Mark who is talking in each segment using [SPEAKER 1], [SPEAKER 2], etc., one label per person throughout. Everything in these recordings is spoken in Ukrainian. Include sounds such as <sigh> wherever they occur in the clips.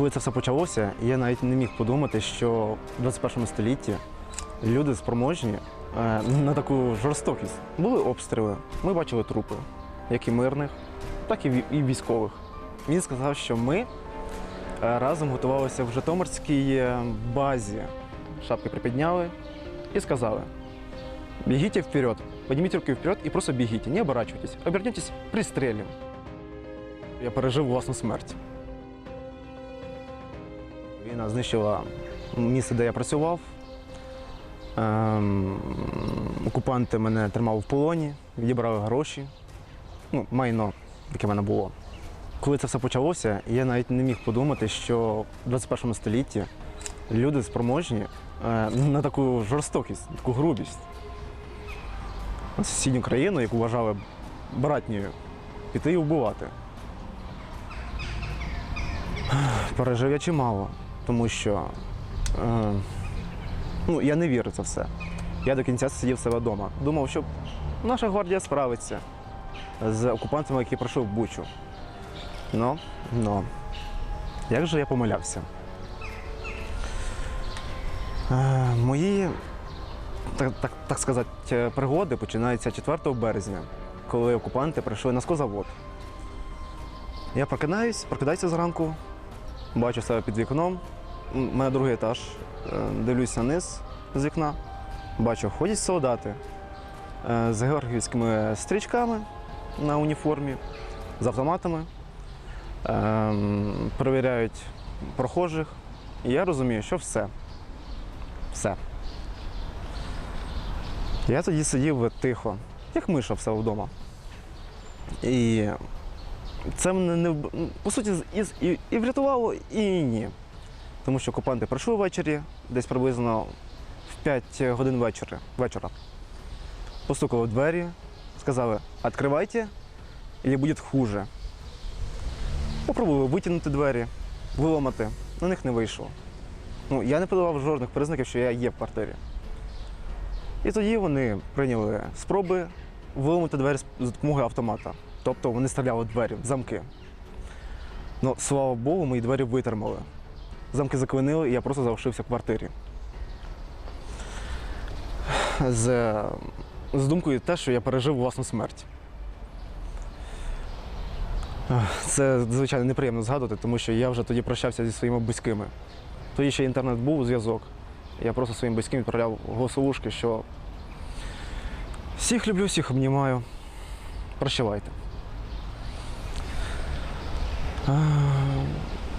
[SPEAKER 1] Коли це все почалося, я навіть не міг подумати, що в 21 столітті люди спроможні е, на таку жорстокість. Були обстріли, ми бачили трупи, як і мирних, так і військових. Він сказав, що ми е, разом готувалися в Житомирській е, базі. Шапки припідняли і сказали: бігіть вперед, підніміть руки вперед і просто бігіть, не оборачуйтесь, обернітесь, пристрелим. Я пережив власну смерть. Війна знищила місце, де я працював. Ем, окупанти мене тримали в полоні, відібрали гроші, ну, майно, яке в мене було. Коли це все почалося, я навіть не міг подумати, що в 21 столітті люди спроможні е, на таку жорстокість, на таку грубість. На сусідню країну, яку вважали братньою, піти і вбивати. Пережив я чимало, тому що е, ну, я не вірив це все. Я до кінця сидів себе вдома. Думав, що наша гвардія справиться з окупантами, які пройшли в Бучу. Ну, ну, як же я помилявся? Е, мої, так, так, так сказати, пригоди починаються 4 березня, коли окупанти прийшли на скозавод. Я прокидаюсь, прокидаюся зранку, бачу себе під вікном. У мене другий етаж. Е, Дивлюся вниз з вікна. Бачу, ходять солдати е, з георгіївськими стрічками на уніформі, з автоматами, ем, перевіряють прохожих. І я розумію, що все. Все. Я тоді сидів тихо, як миша все вдома. І це мене не по суті і, і, і врятувало, і ні. Тому що окупанти прийшли ввечері, десь приблизно в 5 годин вечора. вечора. Постукали в двері, сказали, відкривайте, або буде хуже. Попробували витягнути двері, виламати. На них не вийшло. Ну, я не подавав жодних признаків, що я є в квартирі. І тоді вони прийняли спроби виламати двері з допомогою автомата. Тобто вони стріляли двері, замки. Ну, слава Богу, мої двері витримали. Замки заклинили, і я просто залишився в квартирі. З, з думкою те, що я пережив власну смерть. Це, звичайно, неприємно згадувати, тому що я вже тоді прощався зі своїми близькими. Тоді ще інтернет був, зв'язок. Я просто своїм близьким відправляв голосовушки, що всіх люблю, всіх обнімаю. Прощавайте.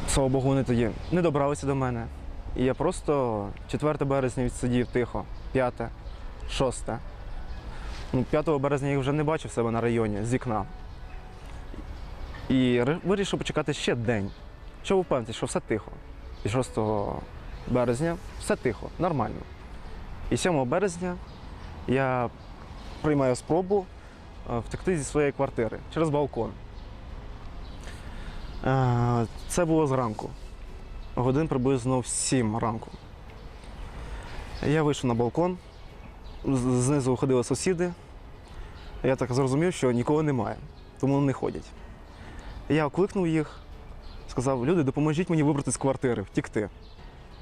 [SPEAKER 1] Слава Богу, вони тоді не добралися до мене. І я просто 4 березня відсидів тихо, 5, 6. Ну, 5 березня я вже не бачив себе на районі з вікна. І вирішив почекати ще день, щоб упевнитися, що все тихо. І 6 березня все тихо, нормально. І 7 березня я приймаю спробу е, втекти зі своєї квартири через балкон. Е, Це було зранку, годин приблизно в 7 ранку. Я вийшов на балкон, знизу ходили сусіди. Я так зрозумів, що нікого немає, тому вони не ходять. Я окликнув їх, сказав: люди, допоможіть мені вибрати з квартири, втікти.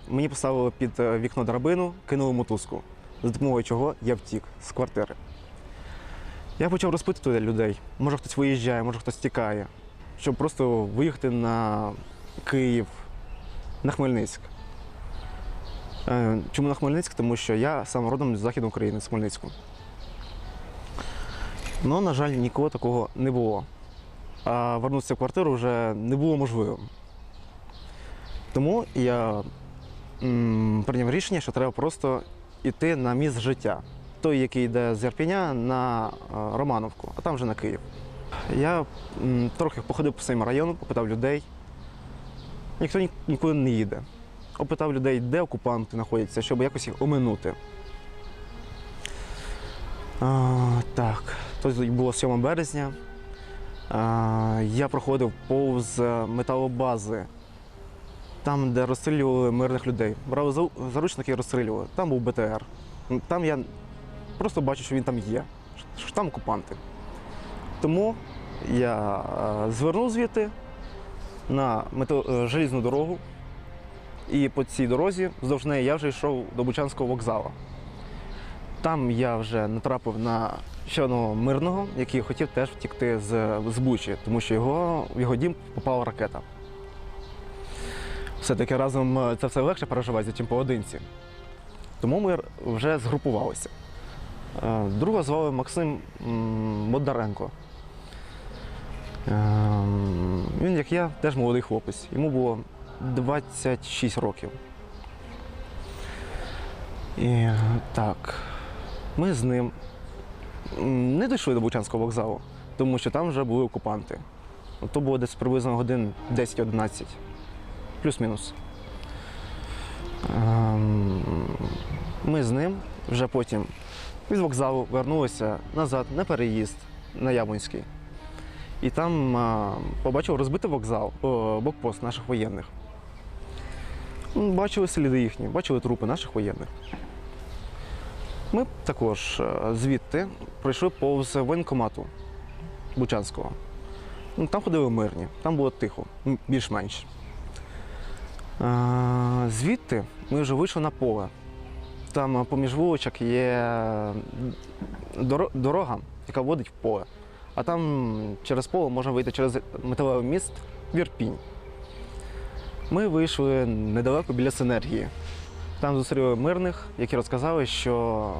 [SPEAKER 1] Мені поставили під е, вікно драбину, кинули мотузку, за допомогою чого я втік з квартири. Я почав розпитувати людей. Може хтось виїжджає, може хтось тікає, щоб просто виїхати на Київ, на Хмельницьк. Е, Чому на Хмельницьк? Тому що я сам родом з Західної України, з Хмельницьку. Ну, на жаль, нікого такого не було. А вернутися в квартиру вже не було можливим. Тому я прийняв рішення, що треба просто йти на міст життя. Той, який йде з Ярпіня на е, Романовку, а там вже на Київ. Я трохи походив по своєму району, попитав людей. Ніхто нікуди не їде. Опитав людей, де окупанти знаходяться, щоб якось їх оминути. А, так, то було 7 березня. А, я проходив повз е, металобази, там, де розстрілювали мирних людей. Брали заручники і розстрілювали. Там був БТР. Там я просто бачу, що він там є, що там окупанти. Тому я е, звернув звідти на мето... е, желізну дорогу. І по цій дорозі, вздовж неї, я вже йшов до Бучанського вокзалу. Там я вже натрапив на ще одного мирного, який хотів теж втікти з, з Бучі, тому що його, в його дім попала ракета. Все-таки разом е, це все легше переживається, ніж поодинці. Тому ми вже згрупувалися. Друга звали Максим Бондаренко. Ем, Він, як я, теж молодий хлопець. Йому було 26 років. І так, ми з ним не дійшли до Бучанського вокзалу, тому що там вже були окупанти. То було десь приблизно годин 10-11, плюс-мінус. Ем, Ми з ним вже потім від вокзалу вернулися назад на переїзд на Яблонський. І там побачив розбитий вокзал, о, блокпост наших воєнних. Бачили сліди їхні, бачили трупи наших воєнних. Ми також е, звідти пройшли повз воєнкомату Бучанського. Ну, Там ходили мирні, там було тихо, більш-менш. Е, Звідти ми вже вийшли на поле. Там е, поміж вуличок є дорога, яка водить в поле. А там через поле можна вийти через металевий міст в Ірпінь. Ми вийшли недалеко біля синергії. Там зустріли мирних, які розказали, що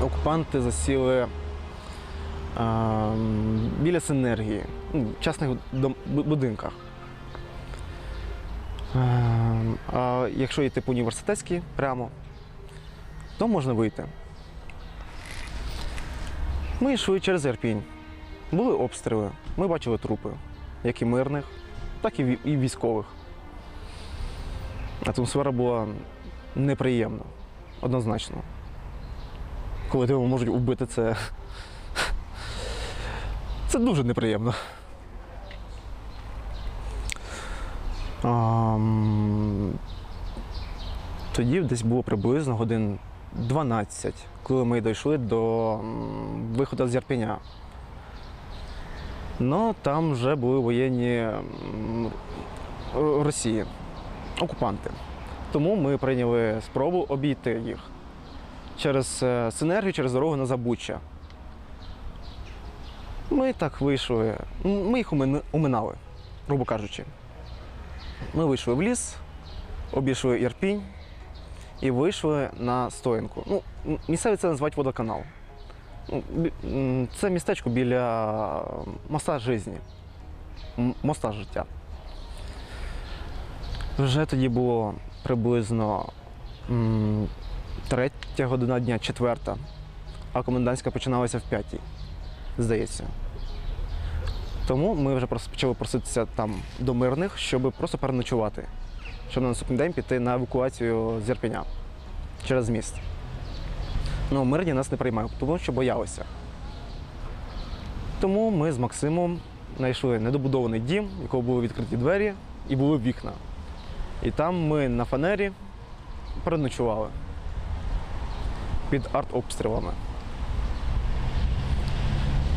[SPEAKER 1] е, окупанти засіли е, біля синергії, ну, в частних будинках. Е, а якщо йти по університетській прямо, то можна вийти. Ми йшли через Ірпінь. Були обстріли, ми бачили трупи, як і мирних, так і військових. Атмосфера була неприємна, однозначно. Коли тебе можуть убити, це. Це дуже неприємно. Тоді десь було приблизно годин 12, коли ми дійшли до виходу з Ярпеня. Ну, там вже були воєнні Росії, окупанти. Тому ми прийняли спробу обійти їх через е, синергію, через дорогу на Забуччя. Ми так вийшли, ми їх уминали, грубо кажучи. Ми вийшли в ліс, обійшли Ірпінь і вийшли на стоянку. Ну, місцеві це називають водоканал. Ну, Це містечко біля моста житті, моста життя. Вже тоді було приблизно третя година дня, четверта, а комендантська починалася в п'ятій, здається. Тому ми вже почали проситися там до мирних, щоб просто переночувати, щоб на наступний день піти на евакуацію з Ірпеня через міст. Ну, мирні нас не приймають, тому що боялися. Тому ми з Максимом знайшли недобудований дім, в якого були відкриті двері і були вікна. І там ми на фанері переночували під артобстрілами.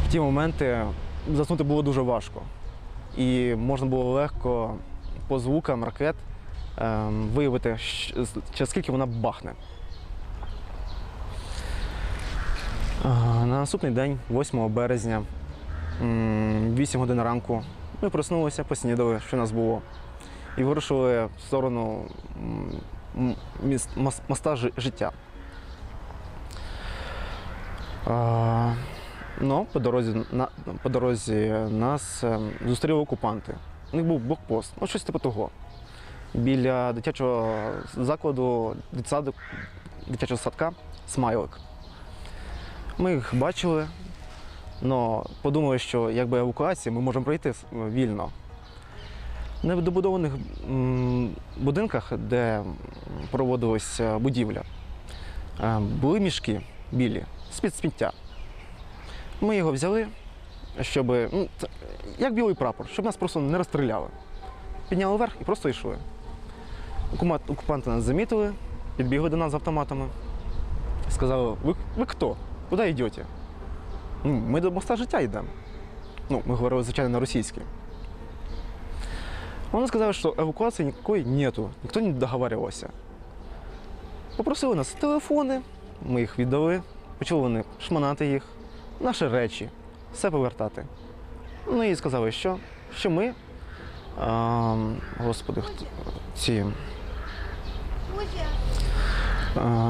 [SPEAKER 1] В ті моменти заснути було дуже важко. І можна було легко по звукам ракет виявити, через скільки вона бахне. На наступний день, 8 березня, 8 годин ранку, ми проснулися, поснідали, що нас було, і вирушили в сторону моста життя. Ну, по дорозі, на, по дорозі нас ем, зустріли окупанти. У них був блокпост, ну щось типу того. Біля дитячого закладу, дитсадок, дитячого садка Смайлик. Ми їх бачили, але подумали, що якби евакуація, ми можемо пройти вільно. В недобудованих будинках, де проводилася будівля, е, були мішки білі з-під сміття. Ми його взяли, щоб, ну, як білий прапор, щоб нас просто не розстріляли. Підняли вверх і просто йшли. Окупанти нас замітили, підбігли до нас з автоматами. Сказали, ви, ви хто? Куди йдете? «Ну, Ми до моста життя йдемо. Ну, ми говорили, звичайно, на російській. Вони сказали, що евакуації ніякої нету, ніхто не договарювався. Попросили нас телефони, ми їх віддали, почали вони шманати їх, наші речі, все повертати. Ну і сказали, що, що ми, а, господи, хто- ці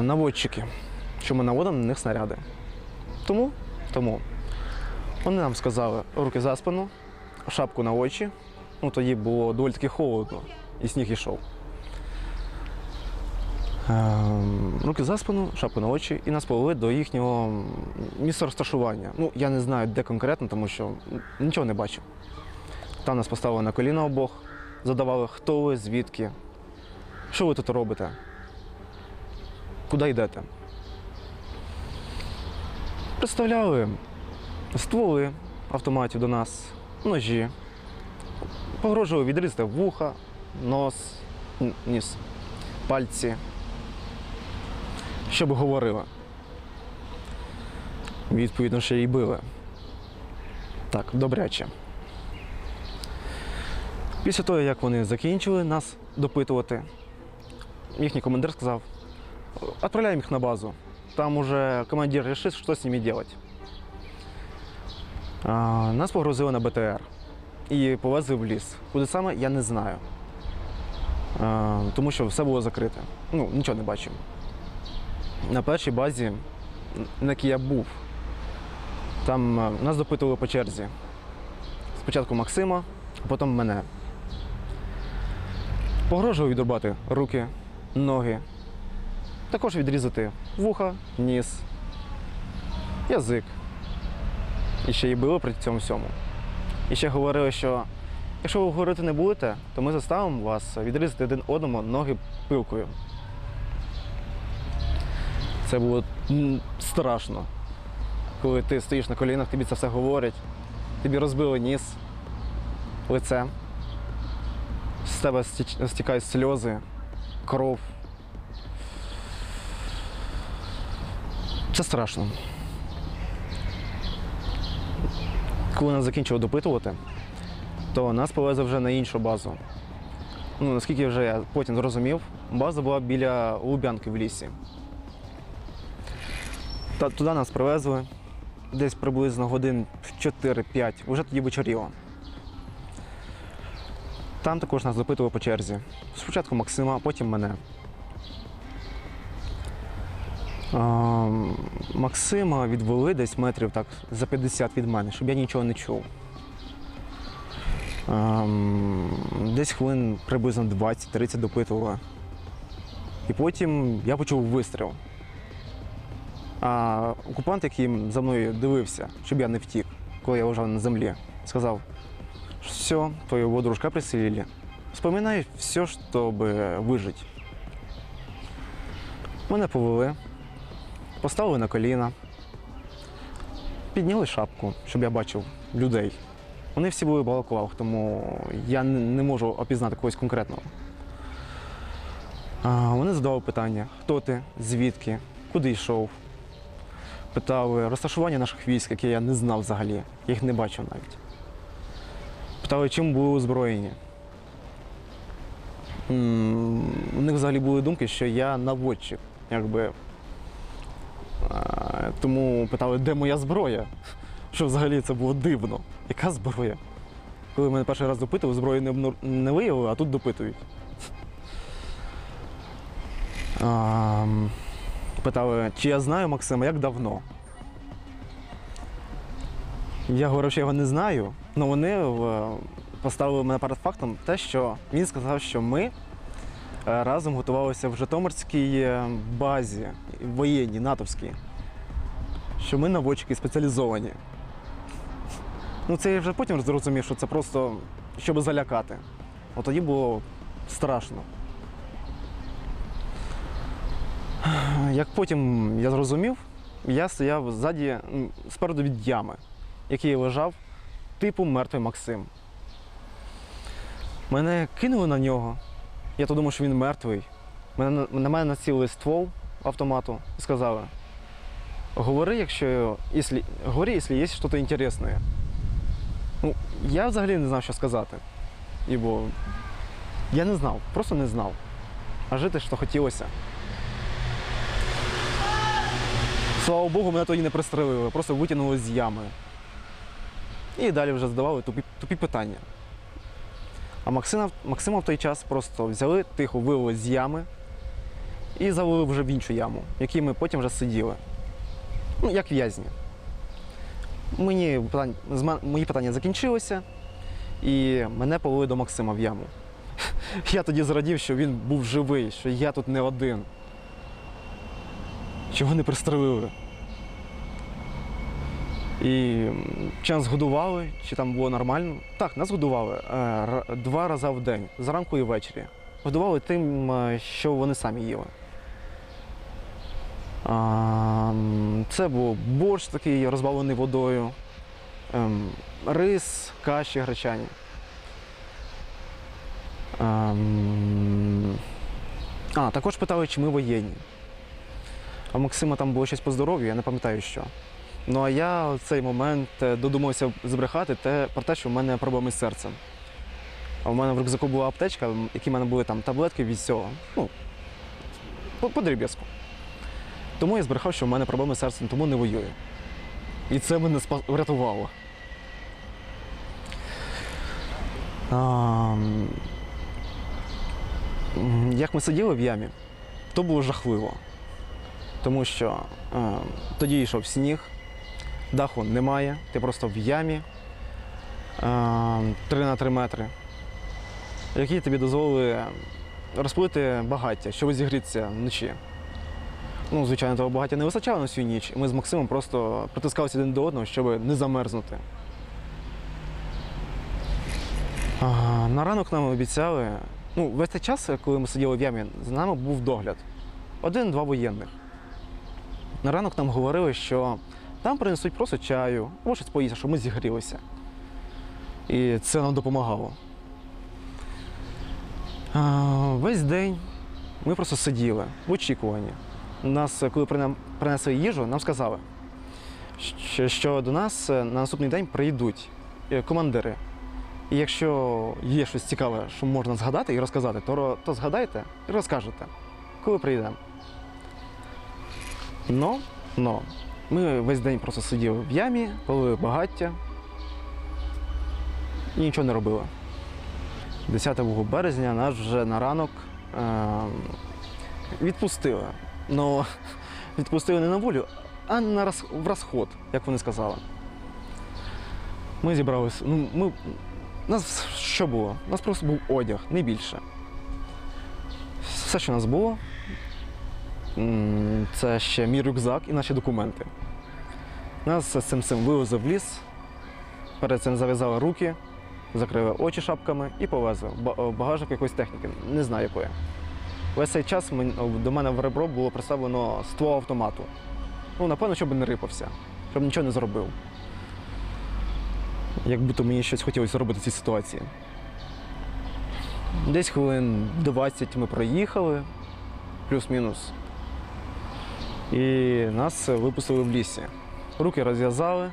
[SPEAKER 1] наводчики, що ми наводимо на них снаряди. Тому, тому вони нам сказали руки за спину, шапку на очі. Ну, тоді було доволі таки холодно, і сніг йшов. Ем, руки за спину, шапку на очі, і нас повели до їхнього місця розташування. Ну, я не знаю, де конкретно, тому що нічого не бачив. Там нас поставили на коліна обох, задавали, хто ви, звідки, що ви тут робите, куди йдете. Представляли стволи автоматів до нас, ножі, погрожували відрізати вуха, нос, ніс, пальці, щоб говорили. Відповідно, ще й били. Так, добряче. Після того, як вони закінчили нас допитувати, їхній командир сказав: відправляємо їх на базу. Там уже командир вирішить, що з ними робити. Нас погрузили на БТР і повезли в ліс. Куди саме, я не знаю. Тому що все було закрите. Ну, нічого не бачив. На першій базі, на якій я був, там нас допитували по черзі. Спочатку Максима, а потім мене. Погрожував відрубати руки, ноги, також відрізати вуха, ніс, язик. І ще й били при цьому всьому. І ще говорили, що якщо ви говорити не будете, то ми заставимо вас відрізати один одному ноги пилкою. Це було страшно. Коли ти стоїш на колінах, тобі це все говорять, тобі розбили ніс, лице, з тебе стікають сльози, кров. Це страшно. Коли нас закінчили допитувати, то нас повезли вже на іншу базу. Ну, наскільки вже я потім зрозумів, база була біля Лубянки в лісі. Та туди нас привезли десь приблизно годин 4-5, вже тоді вечоріло. Там також нас допитували по черзі. Спочатку Максима, потім мене. Максима відвели десь метрів так за 50 від мене, щоб я нічого не чув. Десь хвилин приблизно 20-30 допитували. І потім я почув вистріл. А окупант, який за мною дивився, щоб я не втік, коли я лежав на землі, сказав, все, твоего дружка приселили. Вспоминай все, чтобы выжить. Мене повели, поставили на коліна, підняли шапку, щоб я бачив людей. Вони всі були в балаклавах, тому я не можу опізнати когось конкретного. Вони задавали питання: хто ти, звідки, куди йшов. Питали розташування наших військ, яке я не знав взагалі, їх не бачив навіть. Питали, чим були озброєні. У них взагалі були думки, що я наводчик, якби. Тому питали, де моя зброя. Що взагалі це було дивно. Яка зброя? Коли мене перший раз допитували, зброю не, не виявили, а тут допитують. Питали, чи я знаю Максима, як давно. Я говорив, що його не знаю, але вони е, поставили мене перед фактом те, що він сказав, що ми е, разом готувалися в Житомирській е, базі воєнній, натовській, що ми наводчики спеціалізовані. Ну, це я вже потім зрозумів, що це просто щоб залякати. От тоді було страшно. Як потім я зрозумів, я стояв ззаді, спереду від ями, який лежав типу мертвий Максим. Мене кинули на нього. Я то думав, що він мертвий. Мене, на мене націлили ствол автомату і сказали: говори, якщо, якщо, говори, якщо є щось інтересне. Ну, я взагалі не знав, що сказати. Ібо Я не знав, просто не знав. А жити що хотілося. Слава Богу, мене тоді не пристрелили, просто витягнули з ями. І далі вже задавали тупі, тупі питання. А Максима, Максима в той час просто взяли, тихо вивели з ями і завели вже в іншу яму, в якій ми потім вже сиділи. Ну, як в'язні. Мені питання, мої питання закінчилися, і мене повели до Максима в яму. <laughs> Я тоді зрадів, що він був живий, що я тут не один. Чого не пристрелили. І нас годували, чи там було нормально? Так, нас годували е, два рази в день, зранку і ввечері. Годували тим, що вони самі їли. Це був борщ такий розбавлений водою, ем, рис, каші гречані. Ем, А, також питали, чи ми воєнні. А Максима там було щось по здоров'ю, я не пам'ятаю що. Ну а я в цей момент е, додумався збрехати те, про те, що в мене проблеми з серцем. А в мене в рюкзаку була аптечка, в якій в мене були там таблетки від всього. Ну, по, по дріб'язку. Тому я збрехав, що в мене проблеми з серцем, тому не воюю. І це мене спас... врятувало. А, як ми сиділи в ямі, то було жахливо. Тому що е, тоді йшов сніг, даху немає, ти просто в ямі е, 3 на 3 метри, які тобі дозволили розпалити багаття, щоб зігрітися вночі. Ну, звичайно, того багаття не вистачало на всю ніч, ми з Максимом просто притискалися один до одного, щоб не замерзнути. На ранок нам обіцяли. Ну, весь цей час, коли ми сиділи в ямі, за нами був догляд. Один-два воєнних. На ранок нам говорили, що там принесуть просто чаю, або щось поїсти, щоб ми зігрілися. І це нам допомагало. Весь день ми просто сиділи в очікуванні. Нас, коли принесли їжу, нам сказали, що, до нас е, на наступний день прийдуть е, командири. І якщо є щось цікаве, що можна згадати і розказати, то, то згадайте і розкажете, коли прийдемо. Но, но, ми весь день просто сиділи в ямі, палили багаття і нічого не робили. 10 березня нас вже на ранок е- відпустили. Ну, <laughs> відпустили не на волю, а на роз... в розход, як вони сказали. Ми зібралися. Ну, ми... Нас що було? У нас просто був одяг, не більше. Все, що у нас було, це ще мій рюкзак і наші документи. Нас з цим цим вивезли в ліс, перед цим зав'язали руки, закрили очі шапками і повезли в якоїсь техніки, не знаю якої. Весь цей час до мене в ребро було представлено ствол автомату. Ну, напевно, щоб не рипався, щоб нічого не зробив. Як будто мені щось хотілося зробити в цій ситуації. Десь хвилин 20 ми проїхали, плюс-мінус. І нас випустили в лісі. Руки розв'язали,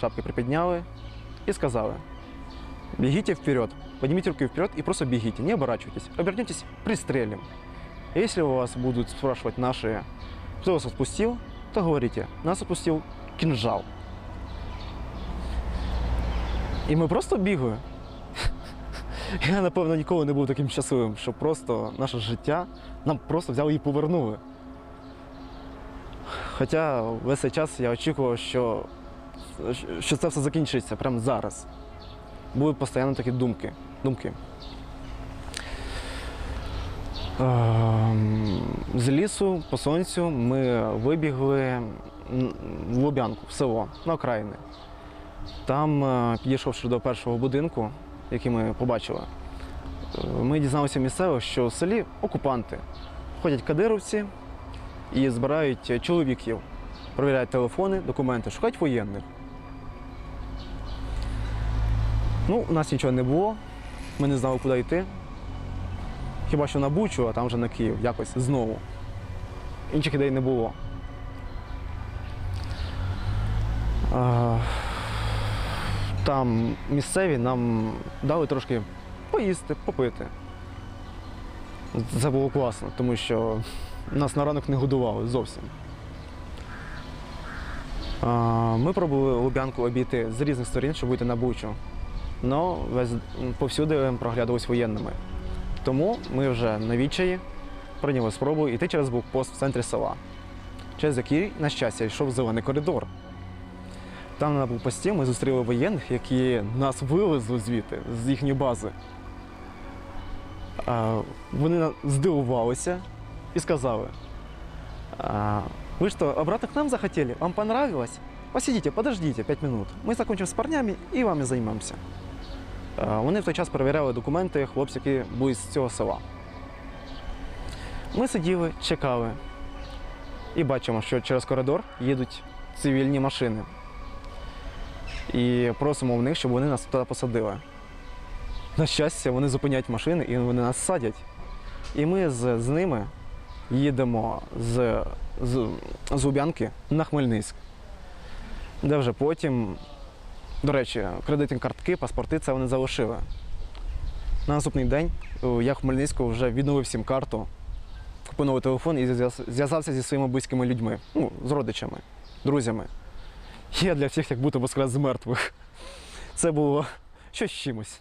[SPEAKER 1] шапки припідняли і сказали: бегите вперед, поднимите руки вперед и просто бегите, не оборачивайтесь. Обернетесь, пристрелим. У вас будут спрашивать наши, кто вас отпустил, то говорите, нас отпустил кинжал. І ми просто бігли. <laughs> Я, напевно, ніколи не був таким щасливим, що просто наше життя нам просто взяли і повернули. Хоча весь цей час я очікував, що, що це все закінчиться прямо зараз. Були постійно такі думки. думки. Ем, З лісу по сонцю ми вибігли в Лубянку, в село, на окраїни. Там, е, підійшовши до першого будинку, який ми побачили, е, ми дізналися місцево, що в селі окупанти. Ходять кадировці і збирають чоловіків, перевіряють телефони, документи, шукають воєнних. Ну, у нас нічого не було, ми не знали, куди йти. Хіба що на Бучу, а там вже на Київ, якось знову. Інших ідей не було. Там місцеві нам дали трошки поїсти, попити. Це було класно, тому що нас на ранок не годували зовсім. Ми пробували Лубянку обійти з різних сторін, щоб вийти на Бучу. але повсюди проглядувались воєнними. Тому ми вже на відчаї прийняли спробу йти через блокпост в центрі села, через який, на щастя, йшов зелений коридор. Там на блокпості ми зустріли воєнних, які нас вивезли звідти, з їхньої бази. Вони здивувалися і сказали: а, Вы что, обратно к нам захотели? Вам понравилось? Посидите, подождите 5 минут. Мы закончим с парнями і вами займемося. Вони в той час перевіряли документи хлопців, які були з цього села. Ми сиділи, чекали і бачимо, що через коридор їдуть цивільні машини. І просимо в них, щоб вони нас туди посадили. На щастя, вони зупиняють машини і вони нас садять. І ми з, з ними їдемо з, з, з на Хмельницьк, де вже потім, до речі, кредитні картки, паспорти це вони залишили. На наступний день е, я в Хмельницьку вже відновив сім карту, купив новий телефон і зв'язався зі своїми близькими людьми, ну, з родичами, друзями. Я для всіх як будто воскрес з мертвих. Це було щось чимось.